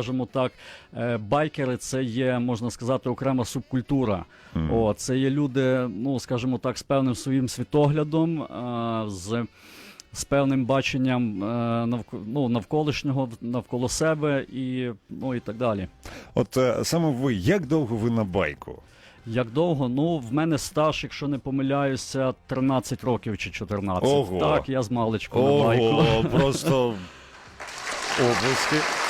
Скажімо так, е, байкери це є, можна сказати, окрема субкультура. Мгм. О, це є люди, ну скажімо так, з певним своїм світоглядом, е, з, з певним баченням е, ну, навколишнього, навколо себе і, ну, і так далі. От саме ви, як довго ви на байку? Як довго? Ну, в мене стаж, якщо не помиляюся, 13 років чи 14. Ого. Так, я з маличку на байку. Ого, просто обласки.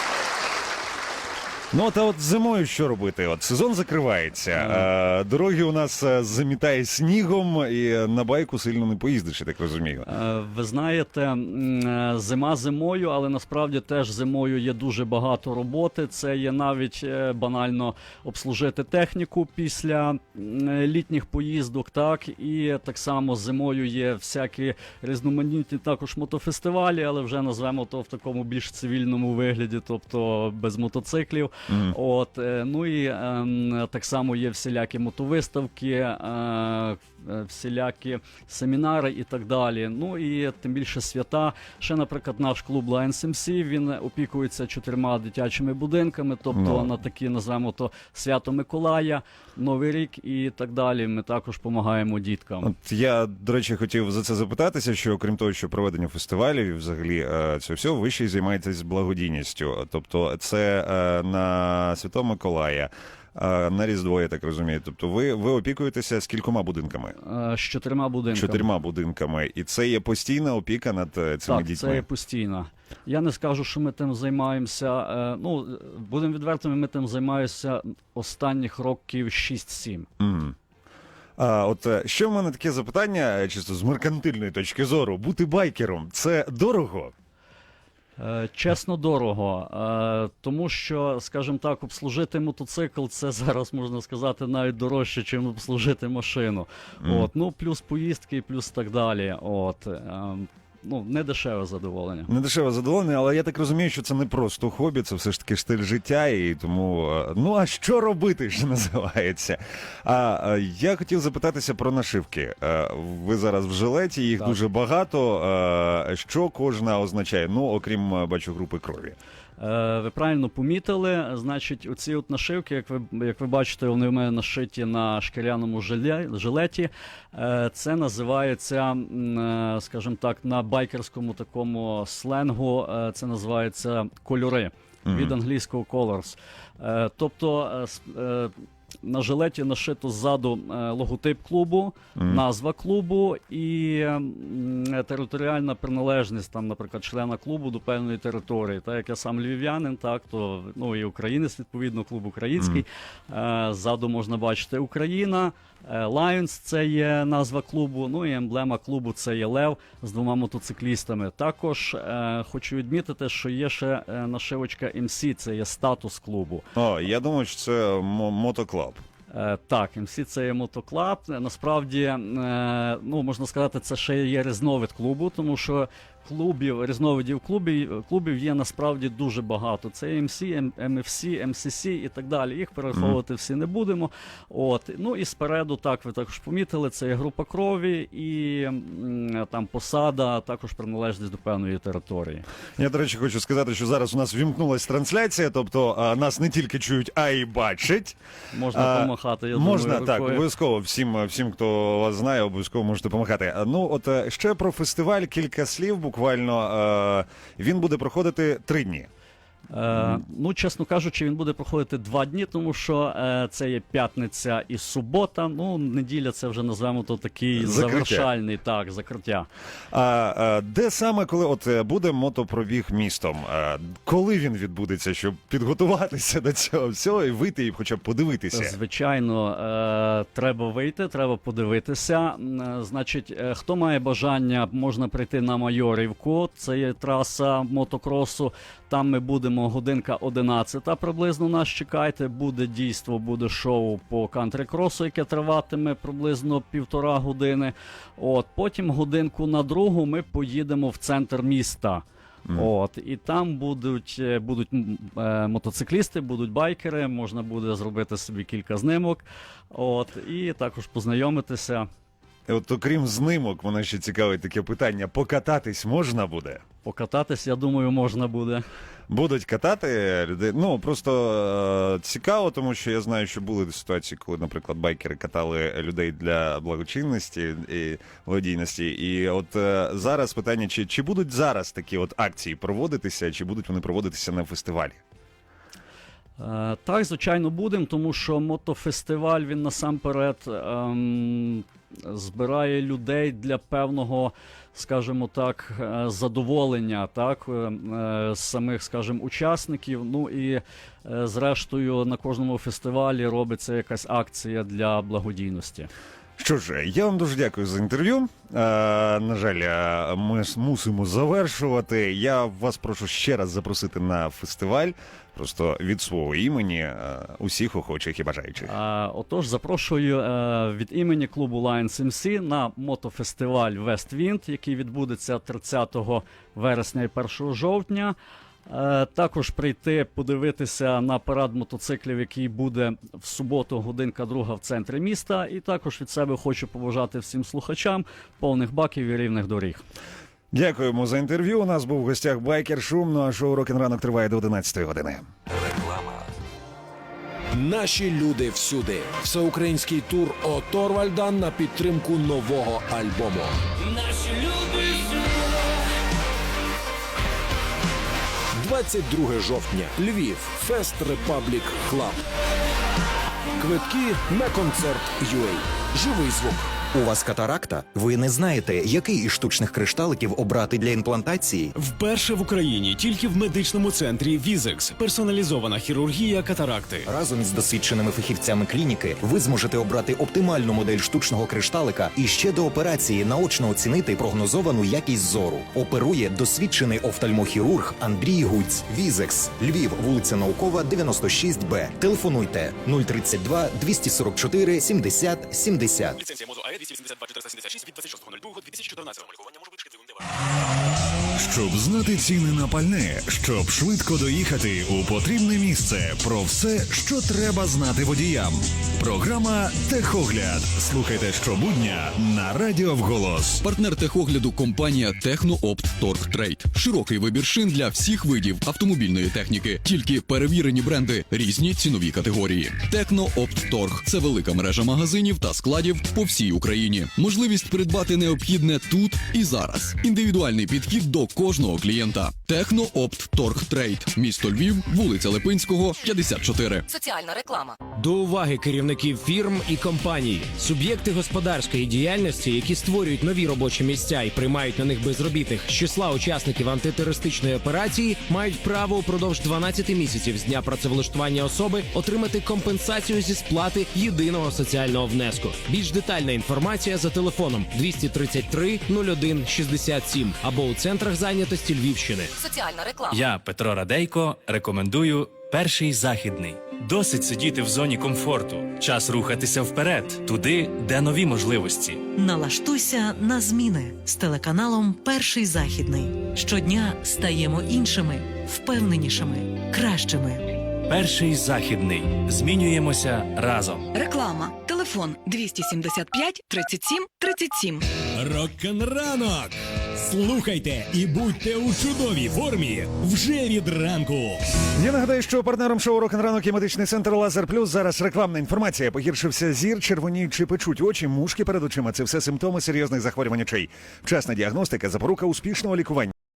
Ну, та от зимою що робити? От сезон закривається, е, дороги у нас е, замітає снігом, і на байку сильно не поїздиш, я так розумію. Е, Ви знаєте, м, е, зима зимою, але насправді теж зимою є дуже багато роботи. Це є навіть е, банально обслужити техніку після м, е, літніх поїздок. Так і так само зимою є всякі різноманітні також мотофестивалі, але вже назвемо то в такому більш цивільному вигляді, тобто без мотоциклів. Мгм. От, е, ну і ем, так само є всілякі мотовиставки, е, всілякі семінари і так далі. Ну і тим більше свята. Ще, наприклад, наш клуб Lions MC, він опікується чотирма дитячими будинками, тобто Ну. на такі, назвемо то свято Миколая, Новий рік і так далі. Ми також допомагаємо діткам. От я, до речі, хотів за це запитатися, що окрім того, що проведення фестивалів і взагалі е, цього всього, ви ще й займаєтесь благодійністю. Тобто, це е, на Святого Миколая, е, на Різдво, я так розумію. Тобто, ви, ви опікуєтеся з кількома будинками? Е, З чотирма будинками. Чотирма будинками, і це є постійна опіка над е, цими Так, дітьми. це є постійно. Я не скажу, що ми тим займаємося. е, Ну, будемо відвертими, ми тим займаємося останніх років 6-7. Мгм. А от ще в мене таке запитання, чисто з меркантильної точки зору. Бути байкером це дорого. Е, Чесно, дорого, е, тому що, скажімо так, обслужити мотоцикл це зараз можна сказати навіть дорожче, ніж обслужити машину. Mm. От, ну плюс поїздки, плюс так далі. От, е, ну, не дешеве задоволення. Не дешеве задоволення, але я так розумію, що це не просто хобі, це все ж таки стиль життя, і тому е, ну а що робити, що називається. А е, я хотів запитатися про нашивки. Е, Ви зараз в жилеті, їх Так. дуже багато. Що кожна означає? Ну, окрім бачу групи крові. Е, ви правильно помітили. Значить, оці от нашивки, як ви, як ви бачите, вони в мене нашиті на шкіряному жилеті. Е, це називається, е, скажімо так, на байкерському такому сленгу, це називається кольори від англійського colors. Тобто на жилеті нашито ззаду е, логотип клубу, Мгм. назва клубу і територіальна приналежність, там, наприклад, члена клубу до певної території. Так як я сам львів'янин, так то ну і українець, відповідно, клуб український. Е, ззаду можна бачити Україна. Е, Lions – це є назва клубу. Ну і емблема клубу це є Лев з двома мотоциклістами. Також е, хочу відмітити, що є ще нашивочка MC, це є статус клубу. О, я думаю, що це мо- мотоклаб. Е, Так, МС це є мотоклаб. Насправді, е, ну можна сказати, це ще є різновид клубу, тому що клубів, різновидів клубів, клубів є насправді дуже багато. Це МС, МФС, МСС і так далі. Їх перераховувати всі не будемо. От ну і спереду, так ви також помітили, це є група крові і м, там посада, а також приналежність до певної території. Я, до речі, хочу сказати, що зараз у нас вімкнулась трансляція, тобто а, нас не тільки чують, а й бачать. Можна А, помахати. Я Можна думаю, так, рукою. обов'язково всім, всім, хто вас знає, обов'язково можете допомагати. А, Ну, от е, ще про фестиваль кілька слів. Буквально е, він буде проходити три дні. Е, ну, чесно кажучи, він буде проходити два дні, тому що е, це є п'ятниця і субота. Ну, неділя це вже назвемо то такий Закриття. завершальний так, закриття. А е, де саме коли от буде мотопробіг містом? Коли він відбудеться, щоб підготуватися до цього всього і вийти і хоча б подивитися? Звичайно, е, треба вийти, треба подивитися. Е, Значить, е, хто має бажання, можна прийти на Майорівку. Це є траса мотокросу. Там ми будемо годинка 11 приблизно нас чекайте. Буде дійство, буде шоу по кантрі-кросу, яке триватиме приблизно півтора години. От потім годинку на другу ми поїдемо в центр міста. От і там будуть, е, будуть е, мотоциклісти, будуть байкери. Можна буде зробити собі кілька знимок. От і також познайомитися. От окрім знимок, мене ще цікавить таке питання: покататись можна буде? Покататись, я думаю, можна буде. Будуть катати людей. Ну просто е, цікаво, тому що я знаю, що були ситуації, коли, наприклад, байкери катали людей для благочинності і благодійності. І от е, зараз питання: чи, чи будуть зараз такі от акції проводитися, чи будуть вони проводитися на фестивалі? Е, Так, звичайно, будемо, тому що мотофестиваль він насамперед ем, збирає людей для певного, скажімо так, е, задоволення так, е, е, самих, скажімо, учасників. Ну і зрештою на кожному фестивалі робиться якась акція для благодійності. Що ж, я вам дуже дякую за інтерв'ю. На жаль, ми мусимо завершувати. Я вас прошу ще раз запросити на фестиваль, просто від свого імені усіх охочих і бажаючих. Е, Отож, запрошую від імені клубу Lions MC на мотофестиваль West Wind, який відбудеться 30 вересня і 1 жовтня. Е, Також прийти подивитися на парад мотоциклів, який буде в суботу, годинка друга в центрі міста. І також від себе хочу побажати всім слухачам повних баків і рівних доріг. Дякуємо за інтерв'ю. У нас був в гостях байкер Шум. Ну а шоу «Рок-н ранок триває до 11 години. Наші люди всюди. Всеукраїнський тур Оторвальда на підтримку нового альбому. 22 жовтня. Львів. Фест Репаблік Клаб. Квитки на концерт UA. Живий звук. У вас катаракта? Ви не знаєте, який із штучних кришталиків обрати для імплантації? Вперше в Україні тільки в медичному центрі Візекс персоналізована хірургія катаракти. Разом із досвідченими фахівцями клініки ви зможете обрати оптимальну модель штучного кришталика і ще до операції наочно оцінити прогнозовану якість зору. Оперує досвідчений офтальмохірург Андрій Гуць. Візекс, Львів, вулиця Наукова, 96Б. Телефонуйте 032 244 70 70. Ліцензія МОЗу 282 476 від 26.02.2014. Лікування може бути шкідливим для вас. Щоб знати ціни на пальне, щоб швидко доїхати у потрібне місце. Про все, що треба знати водіям. Програма Техогляд. Слухайте щобудня на радіо вголос. Партнер техогляду компанія Технооpt Торг Трейд. Широкий вибір шин для всіх видів автомобільної техніки. Тільки перевірені бренди, різні цінові категорії. Технооpt Торг це велика мережа магазинів та складів по всій Україні. Можливість придбати необхідне тут і зараз. Індивідуальний підхід до кожного клієнта. Технооpt Торг Трейд. Місто Львів, вулиця Липинського, 54. Соціальна реклама. До уваги керівників фірм і компаній, суб'єкти господарської діяльності, які створюють нові робочі місця і приймають на них безробітних з числа учасників антитерористичної операції, мають право упродовж 12 місяців з дня працевлаштування особи отримати компенсацію зі сплати єдиного соціального внеску. Більш детальна інформація за телефоном 233 01 67 або у центрах зайнятості Львівщини. Соціальна реклама. Я, Петро Радейко, рекомендую перший західний. Досить сидіти в зоні комфорту. Час рухатися вперед, туди, де нові можливості. Налаштуйся на зміни з телеканалом Перший західний. Щодня стаємо іншими, впевненішими, кращими. Перший західний. Змінюємося разом. Реклама. Телефон 275 37 37. Рок-н-ранок! Слухайте і будьте у чудовій формі вже від ранку. Я нагадаю, що партнером шоу «Рок-н ранок» є медичний центр Лазер Плюс. Зараз рекламна інформація. Погіршився зір, червоніють чи печуть очі, мушки перед очима. Це все симптоми серйозних захворювань очей. Вчасна діагностика, запорука успішного лікування.